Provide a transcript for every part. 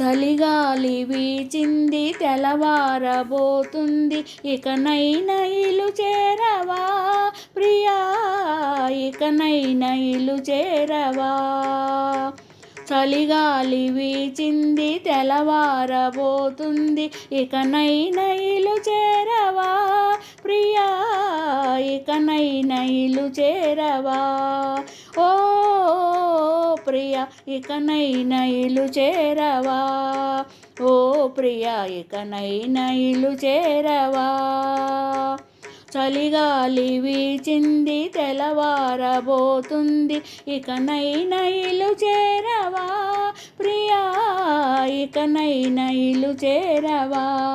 చలిగాలి వీచింది తెలవారబోతుంది ఇకనైనా ఇలు చేరవా? ప్రియా ఇకనైనా ఇలు చేరవా? చలిగాలి వీచింది తెలవారబోతుంది ఇకనైనా ఇలు చేరవా? ప్రియా ఇకనైనా ఇలు చేరవా? ప్రియ ఇకనైనా ఇలు చేరవా? ఓ ప్రియ ఇకనైనా ఇలు చేరవా? చలిగాలి వీచింది తెల్లవారబోతుంది ఇకనైనా ఇలు చేరవా? ప్రియా ఇకనైనా ఇలు చేరవా?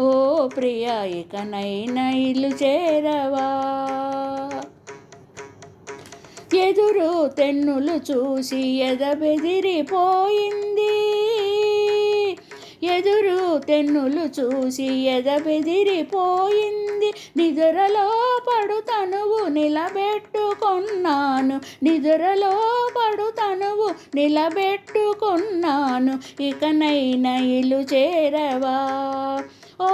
ఓ ప్రియా ఇకనైనా ఇలు చేరవా? ఎదురు తెన్నులు చూసి ఎదబెదిరిపోయింది. ఎదురు తెన్నులు చూసి ఎదబెదిరిపోయింది. నిద్రలో పడు తనువు నిలబెట్టుకున్నాను. నిద్రలో పడు తనువు నిలబెట్టుకున్నాను. ఇకనైనా ఇల్లు చేరవా? ఓ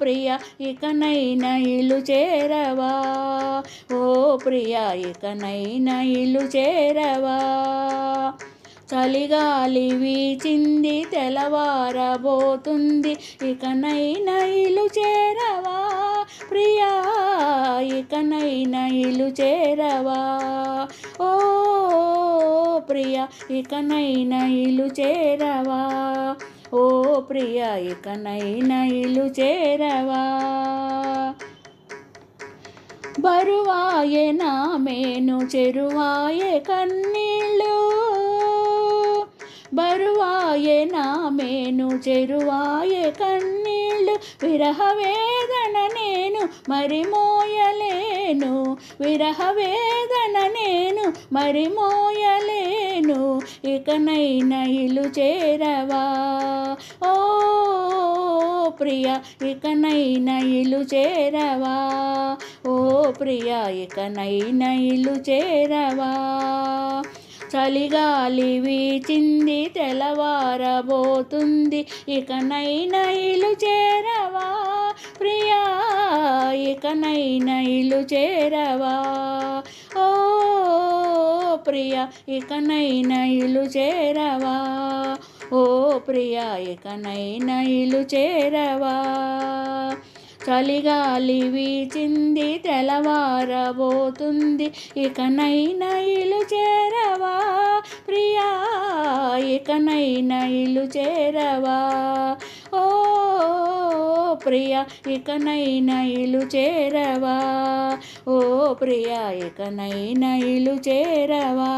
ప్రియ ఇకనైనా ఇల్లు చేరవా? ఓ ప్రియ ఇకనైనా ఇల్లు చేరవా? చలిగాలి వీచింది తెలవారబోతుంది ఇకనైనా ఇల్లు చేరవా? ప్రియా ఇకనైనా ఇల్లు చేరవా? ఓ ప్రియ ఇకనైనా ఇల్లు చేరవా? ఓ ప్రియ ఇకనైనా ఇల్లు చేరవా? బరువాయే నా మేను చెరువాయే కన్నీళ్ళు. బరువాయే నా మేను చెరువాయే కన్నీళ్ళు. విరహ వేదన నేను మరి మోయలేను విరహ వేదన నేను మరి మోయలేను ఇకనైనా ఇలు చేరవా? ఓ ప్రియ ఇకనైనా ఇలు చేరవా? ఓ ప్రియ ఇకనైనా ఇలు చేరవా? చలిగాలి వీచింది తెల్లవారబోతుంది ఇకనైనా ఇలు చేరవా? ప్రియా ఇకనైనా ఇలు చేరవా? ప్రియ ఇకనైనా ఇలు చేరవా? ఓ ప్రియ ఇకనైనా ఇలు చేరవా? చలిగాలి వీచింది తెలవారబోతుంది ఇకనైనా ఇలు చేరవా? ప్రియా ఇకనైనా ఇలు చేరవా? ప్రియ ఇకనైనా ఇలు చేరవా? ఓ ప్రియ ఇకనైనా ఇలు చేరవా?